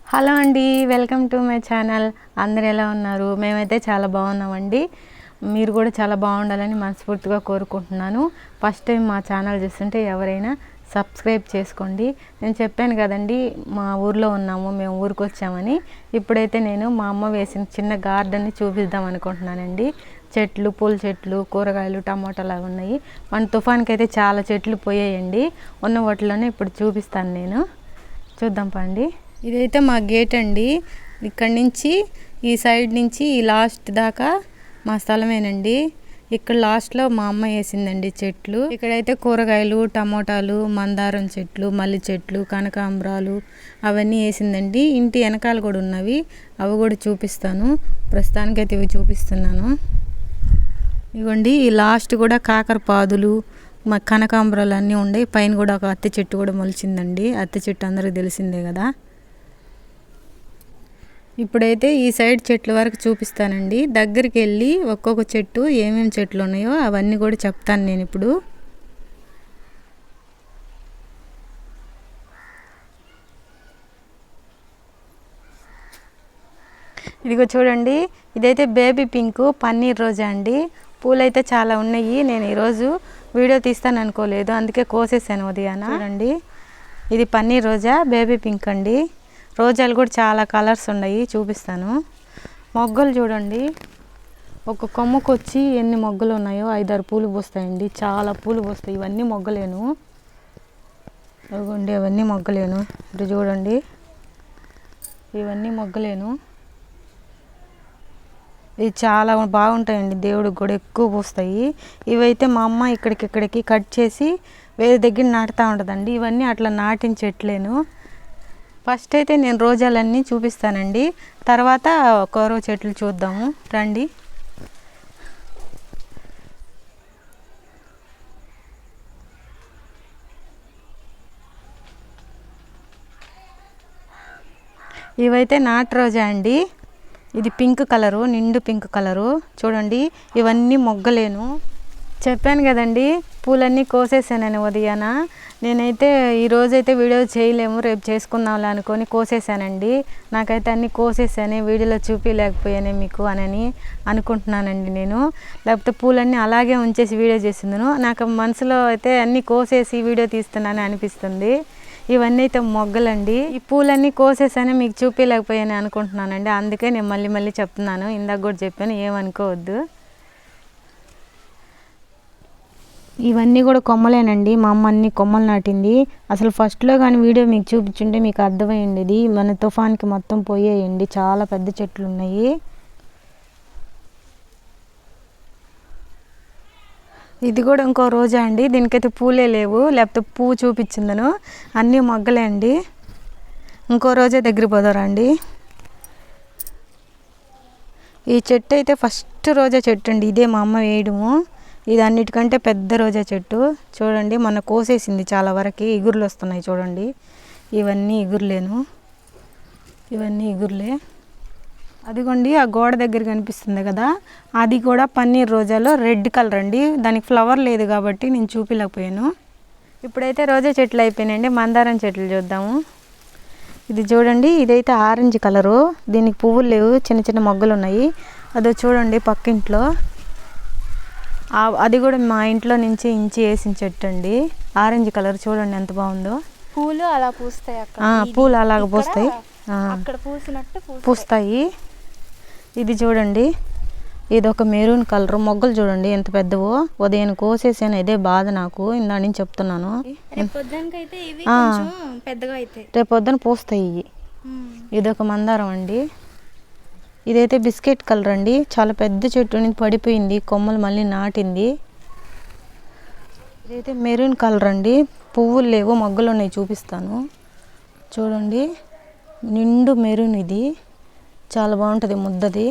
Hello అండి welcome to my channel. అందరు ఎలా ఉన్నారు? మేమైతే చాలా బాగున్నామండి. మీరు కూడా చాలా బాగుండాలని మనస్ఫూర్తిగా కోరుకుంటున్నాను. ఫస్ట్ టైం మా ఛానల్ చూస్తుంటే ఎవరైనా సబ్స్క్రైబ్ చేసుకోండి. నేను చెప్పాను కదండి మా ఊర్లో ఉన్నాము మేము ఊరికి వచ్చామని. ఇప్పుడైతే నేను మా అమ్మ వేసిన చిన్న గార్డెన్ని చూపిద్దాం అనుకుంటున్నానండి. చెట్లు పూల చెట్లు కూరగాయలు టమాటాలు అవి ఉన్నాయి. మన తుఫాన్కి అయితే చాలా చెట్లు పోయాయండి. ఉన్న వాటిలోనే ఇప్పుడు చూపిస్తాను నేను. చూద్దాం పండి ఇదైతే మా గేట్ అండి. ఇక్కడి నుంచి ఈ సైడ్ నుంచి ఈ లాస్ట్ దాకా మా స్థలమేనండి. ఇక్కడ లాస్ట్లో మా అమ్మ వేసిందండి చెట్లు. ఇక్కడైతే కూరగాయలు టమోటాలు మందారం చెట్లు మల్లి చెట్లు కనకాంబరాలు అవన్నీ వేసిందండి. ఇంటి వెనకాల కూడా ఉన్నవి. అవి కూడా చూపిస్తాను. ప్రస్తుతానికైతే ఇవి చూపిస్తున్నాను. ఇవ్వండి ఈ లాస్ట్ కూడా కాకర పాదులు మా కనకాంబరాలు అన్నీ ఉన్నాయి పైన కూడా ఒక అత్తి చెట్టు కూడా మొలిచిందండి. అత్తి చెట్టు అందరికీ తెలిసిందే కదా. ఇప్పుడైతే ఈ సైడ్ చెట్ల వరకు చూపిస్తానండి. దగ్గరికి వెళ్ళి ఒక్కొక్క చెట్టు ఏమేమి చెట్లు ఉన్నాయో అవన్నీ కూడా చెప్తాను నేను ఇప్పుడు. ఇదిగో చూడండి ఇదైతే బేబీ పింక్ పన్నీర్ రోజా అండి. పూలైతే చాలా ఉన్నాయి. నేను ఈరోజు వీడియో తీస్తాను అనుకోలేదు. అందుకే కోసేసాను ఉదయాన. చూడండి. ఇది పన్నీర్ రోజా బేబీ పింక్ అండి. రోజాలు కూడా చాలా కలర్స్ ఉన్నాయి చూపిస్తాను. మొగ్గలు చూడండి. ఒక కొమ్మకు వచ్చి ఎన్ని మొగ్గలు ఉన్నాయో ఐదారు పూలు పూస్తాయండి. చాలా పూలు పూస్తాయి. ఇవన్నీ మొగ్గలేను. ఇవ్వండి అవన్నీ మొగ్గలేను. ఇటు చూడండి. ఇవన్నీ మొగ్గలేను. ఇవి చాలా బాగుంటాయండి. దేవుడికి కూడా ఎక్కువ పూస్తాయి. ఇవైతే మా అమ్మ ఇక్కడికి ఇక్కడికి కట్ చేసి వేరే దగ్గర నాటుతూ ఉంటుందండి. ఇవన్నీ అట్లా నాటించట్లేను ఫస్ట్ అయితే నేను రోజాలన్నీ చూపిస్తానండి. తర్వాత కొరవ చెట్లు చూద్దాము. రండి. ఇవైతే నాటు రోజా అండి. ఇది పింక్ కలరు నిండు పింక్ కలరు. చూడండి ఇవన్నీ మొగ్గలేను. చెప్పాను కదండి పూలన్నీ కోసేసానని ఉదయాన. నేనైతే ఈరోజైతే వీడియో చేయలేము రేపు చేసుకుందాంలే అనుకొని కోసేసానండి నాకైతే అన్నీ కోసేసాను వీడియోలో చూపించలేకపోయానే మీకు అని అనుకుంటున్నానండి నేను. లేకపోతే పూలన్నీ అలాగే ఉంచేసి వీడియో చేసిందను నాకు మనసులో అయితే అన్నీ కోసేసి వీడియో తీస్తున్నానని అనిపిస్తుంది. ఇవన్నీ అయితే మొగ్గలండి. ఈ పూలన్నీ కోసేసానే మీకు చూపించలేకపోయాను అనుకుంటున్నానండి. అందుకే నేను మళ్ళీ మళ్ళీ చెప్తున్నాను. ఇందాక కూడా చెప్పాను ఏమనుకోవద్దు. ఇవన్నీ కూడా కొమ్మలేనండి. మా అమ్మ అన్ని కొమ్మలు నాటింది. అసలు ఫస్ట్లో కానీ వీడియో మీకు చూపించుంటే మీకు అర్థమైండేది మన తుఫాన్కి మొత్తం పోయేయండి. చాలా పెద్ద చెట్లు ఉన్నాయి ఇది కూడా ఇంకో రోజా అండి. దీనికైతే పూలే లేవు. లేకపోతే పువ్వు చూపించిందను. అన్నీ మొగ్గలే అండి. ఇంకో రోజే దగ్గర పోదారండి. ఈ చెట్టు అయితే ఫస్ట్ రోజా చెట్టు అండి. ఇదే మా అమ్మ వేయడము. ఇది అన్నిటికంటే పెద్ద రోజా చెట్టు. చూడండి మొన్న కోసేసింది చాలా వరకు. ఇగుర్లు వస్తున్నాయి చూడండి. ఇవన్నీ ఇగుర్లేను. ఇవన్నీ ఇగుర్లే. అదిగోండి ఆ గోడ దగ్గర కనిపిస్తుంది కదా? అది కూడా పన్నీర్ రోజాలో రెడ్ కలర్ అండి. దానికి ఫ్లవర్ లేదు కాబట్టి నేను చూపించలేకపోయాను ఇప్పుడైతే రోజా చెట్లు అయిపోయినాయండి. మందారం చెట్లు చూద్దాము. ఇది చూడండి ఇదైతే ఆరెంజ్ కలరు. దీనికి పువ్వులు లేవు చిన్న చిన్న మొగ్గలు ఉన్నాయి. అదో చూడండి పక్కింట్లో. అది కూడా మా ఇంట్లో నుంచి ఇంచి వేసిన చెట్టు అండి. ఆరెంజ్ కలర్ చూడండి ఎంత బాగుందో. పూలు అలా పూస్తాయి ఇది పూలు అలాగ పూస్తాయి. ఆ. అక్కడ పూసినట్టు పూస్తాయి. ఇది చూడండి. ఇది ఒక మెరూన్ కలర్. మొగ్గలు చూడండి ఎంత పెద్దవో. ఉదయం కోసేసాను. ఇదే బాధ నాకు. ఇందా నుంచి చెప్తున్నాను. రేపు పొద్దున పూస్తాయి ఇవి. ఇదొక మందారం అండి. ఇదైతే బిస్కెట్ కలర్ అండి. చాలా పెద్ద చెట్టు నుంచి పడిపోయింది. కొమ్మలు మళ్ళీ నాటింది. ఇదైతే మెరూన్ కలర్ అండి. పువ్వులు లేవు మొగ్గలు ఉన్నాయి చూపిస్తాను. చూడండి నిండు మెరూన్ ఇది. చాలా బాగుంటుంది ముద్దది.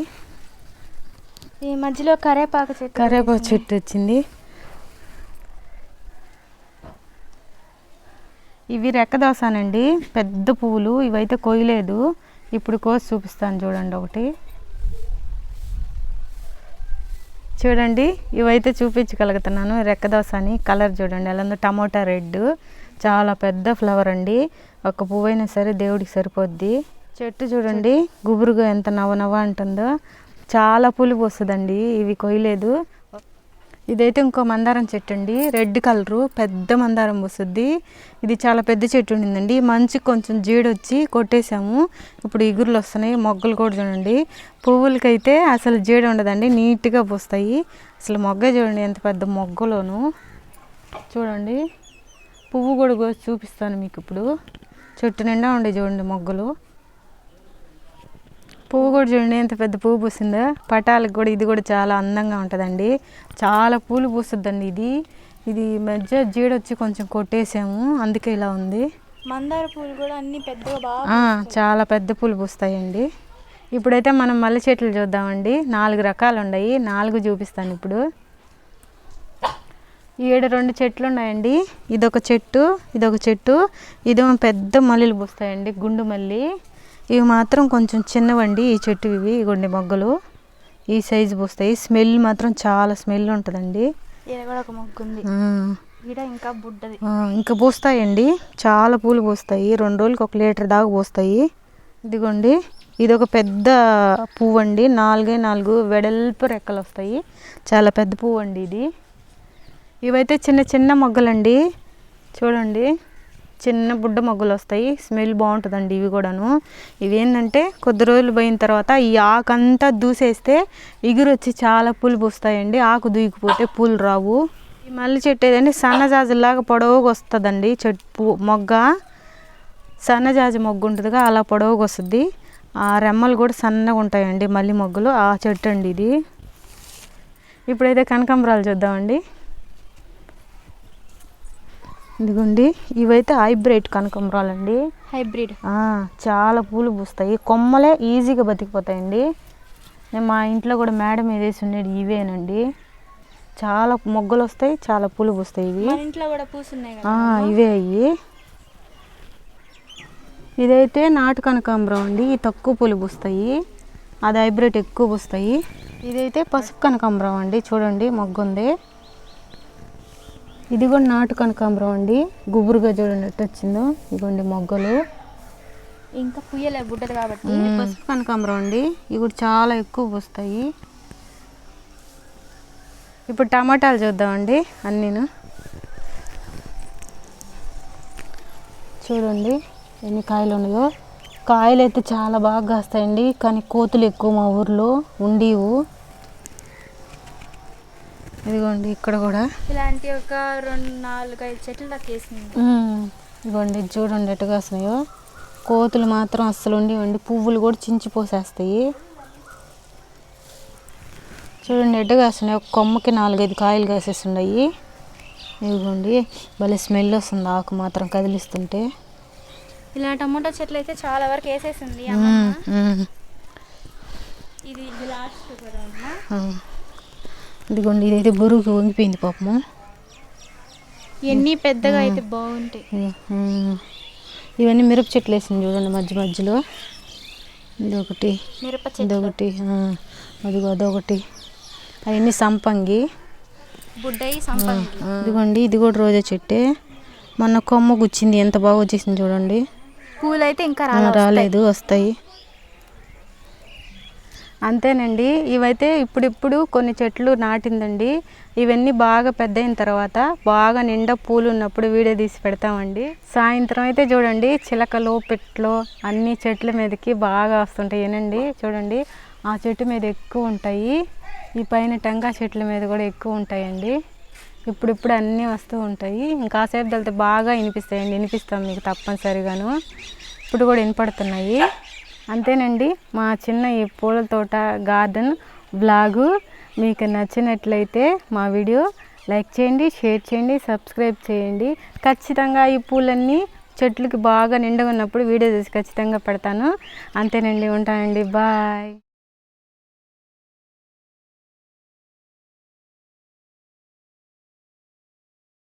ఈ మధ్యలో కరేపాకు చెట్టు కరేపాకు చెట్టు వచ్చింది. ఇవి రెక్కదోసానండి. పెద్ద పువ్వులు ఇవైతే కొయ్యలేదు. ఇప్పుడు కోసి చూపిస్తాను చూడండి ఒకటి. చూడండి ఇవైతే చూపించగలుగుతున్నాను. రెక్కదోస అని కలర్ చూడండి. ఉందో టమోటా రెడ్. చాలా పెద్ద ఫ్లవర్ అండి. ఒక పువ్వు అయినా సరే దేవుడికి సరిపోద్ది. చెట్టు చూడండి గుబురుగా ఎంత నవ నవ అంటుందో. చాలా పూలు పోస్తుందండి ఇవి కొయ్యలేదు. ఇదైతే ఇంకో మందారం చెట్టు అండి. రెడ్ కలరు పెద్ద మందారం పోస్తుంది ఇది చాలా పెద్ద చెట్టు ఉండిందండి. మంచి కొంచెం జీడొచ్చి కొట్టేసాము. ఇప్పుడు ఇగురులు వస్తున్నాయి మొగ్గలు కూడా చూడండి. పువ్వులకైతే అసలు జీడ ఉండదండి నీట్గా పోస్తాయి. అసలు మొగ్గ చూడండి ఎంత పెద్ద మొగ్గలోను. చూడండి పువ్వు కూడా చూపిస్తాను మీకు ఇప్పుడు. చెట్టు నిండా ఉండే చూడండి మొగ్గలు. పువ్వు కూడా చూడండి ఎంత పెద్ద పువ్వు పూసిందో. పటాలకు కూడా ఇది కూడా చాలా అందంగా ఉంటుందండి. చాలా పూలు పూస్తుందండి ఇది. ఇది మధ్య జీడొచ్చి కొంచెం కొట్టేసాము అందుకే ఇలా ఉంది. మందార పూలు కూడా అన్ని పెద్దగా బాగా చాలా పెద్ద పూలు పూస్తాయండి. ఇప్పుడైతే మనం మల్లె చెట్లు చూద్దామండి. నాలుగు రకాలు ఉన్నాయి. నాలుగు చూపిస్తాను ఇప్పుడు. ఏడు రెండు చెట్లు ఉన్నాయండి. ఇదొక చెట్టు ఇదొక చెట్టు. ఇదేమో పెద్ద మల్లెలు పూస్తాయండి గుండు మల్లి. ఇవి మాత్రం కొంచెం చిన్నవండి ఈ చెట్టు ఇవి ఇగోండి మొగ్గలు. ఈ సైజు పూస్తాయి. స్మెల్ మాత్రం చాలా స్మెల్ ఉంటుందండి. ఒక మొగ్గు ఉంది ఇంకా బుడ్డది. ఇంకా పూస్తాయండి. చాలా పూలు పూస్తాయి. రెండు రోజులకి ఒక లీటర్ దాకా పూస్తాయి. ఇదిగోండి. ఇది ఒక పెద్ద పువ్వు అండి నాలుగే నాలుగు వెడల్పు రెక్కలు వస్తాయి. చాలా పెద్ద పువ్వు అండి ఇది. ఇవైతే చిన్న చిన్న మొగ్గలండి. చూడండి. చిన్న బుడ్డ మొగ్గలు వస్తాయి స్మెల్ బాగుంటుందండి ఇవి కూడాను. ఇవేంటంటే కొద్ది రోజులు పోయిన తర్వాత ఈ ఆకంతా దూసేస్తే ఇగురు వచ్చి చాలా పూలు పూస్తాయండి ఆకు దూకిపోతే పూలు రావు. ఈ మల్లి చెట్టు ఏదంటే సన్నజాజులాగా పొడవుగా వస్తుందండి చెట్టు పూ- మొగ్గ సన్నజాజి మొగ్గు ఉంటుందిగా అలా పొడవుగా వస్తుంది ఆ రెమ్మలు కూడా సన్నగా ఉంటాయండి మల్లి మొగ్గలు. ఆ చెట్టు అండి ఇది. ఇప్పుడైతే కనకాంబరాలు చూద్దామండి. ఇదిగోండి ఇవైతే హైబ్రిడ్ కనకాంబరాలు అండి హైబ్రిడ్. ఆ, చాలా పూలు పూస్తాయి. కొమ్మలే ఈజీగా బతికిపోతాయండి. నేను మా ఇంట్లో కూడా మేడ మీద వేసి ఉండేది ఇవేనండి. చాలా మొగ్గలు వస్తాయి చాలా పూలు పూస్తాయి ఇవి. ఇంట్లో కూడా పూసున్నాయి ఇవే అయ్యి. ఇదైతే నాటు కనకాంబరం అండి. ఈ తక్కువ పూలు పూస్తాయి. అది హైబ్రిడ్ ఎక్కువ పూస్తాయి. ఇదైతే పసుపు కనకాంబరం అండి. చూడండి మొగ్గు ఉంది ఇది కూడా నాటు కనకాంబరం అండి. గుబురుగా చూడండి ఎట్టు వచ్చిందో. ఇదిగోండి మొగ్గలు. ఇంకా పుయ్యలే బుడ్డది కాబట్టి. పసుపు కనకాంబరం అండి. ఇవి కూడా చాలా ఎక్కువ పూస్తాయి. ఇప్పుడు టమాటాలు చూద్దామండి అన్నీను. చూడండి ఎన్ని కాయలు ఉన్నాయో. కాయలు అయితే చాలా బాగా కాస్తాయండి. కానీ కోతులు ఎక్కువ మా ఊర్లో ఉండేవు. ఇదిగోండి ఇక్కడ కూడా. ఇలాంటి ఒక రెండు నాలుగు ఐదు చెట్లు దాకా వేసింది ఇదిగోండి ఇది చూడండి ఎట్టు కాస్తున్నాయో కోతులు మాత్రం అస్సలు ఉండేవండి. పువ్వులు కూడా చించిపోసేస్తాయి చూడండి ఎట్టు కాస్తున్నాయి ఒక కొమ్మకి నాలుగైదు కాయలు కాసేస్తున్నాయి. ఇదిగోండి భలే స్మెల్ వస్తుంది ఆకు మాత్రం కదిలిస్తుంటే. ఇలా టమోటా చెట్లు అయితే చాలా వరకు వేసేసింది ఇది లాస్ట్. ఇదిగోండి ఇదైతే బురుగు వంగిపోయింది పాపము. ఎన్ని పెద్దగా అయితే బాగుంటాయి. ఇవన్నీ మిరప చెట్లు వేసింది చూడండి మధ్య మధ్యలో. ఇది ఒకటి మిరప ఇదొకటి అదిగో అదొకటి. అవన్నీ సంపంగి. బుడ్డయి సంపంగి. ఇదిగోండి ఇది కూడా రోజా చెట్టే. మొన్న కొమ్మ గుచ్చింది ఎంత బాగా వచ్చేసింది చూడండి. పూలు అయితే ఇంకా రాలేదు వస్తాయి. అంతేనండి. ఇవైతే ఇప్పుడిప్పుడు కొన్ని చెట్లు నాటిందండి. ఇవన్నీ బాగా పెద్ద అయిన తర్వాత బాగా నిండా పూలు ఉన్నప్పుడు వీడియో తీసి పెడతామండి. సాయంత్రం అయితే చూడండి చిలకలు పెట్లు అన్ని చెట్ల మీదకి బాగా వస్తుంటాయి ఏనండి చూడండి ఆ చెట్టు మీద ఎక్కువ ఉంటాయి. ఈ పైన టెంకాయ చెట్ల మీద కూడా ఎక్కువ ఉంటాయండి. ఇప్పుడిప్పుడు అన్నీ వస్తూ ఉంటాయి. ఇంకాసేపు వెళ్తే బాగా వినిపిస్తాయండి. వినిపిస్తాం మీకు తప్పనిసరిగాను. ఇప్పుడు కూడా వినపడుతున్నాయి. అంతేనండి మా చిన్న ఈ పూల తోట గార్డెన్ బ్లాగు మీకు నచ్చినట్లయితే మా వీడియో లైక్ చేయండి షేర్ చేయండి సబ్స్క్రైబ్ చేయండి. ఖచ్చితంగా ఈ పూలన్నీ చెట్లకి బాగా నిండుగా ఉన్నప్పుడు వీడియో తీసి ఖచ్చితంగా పెడతాను. అంతేనండి ఉంటానండి బాయ్.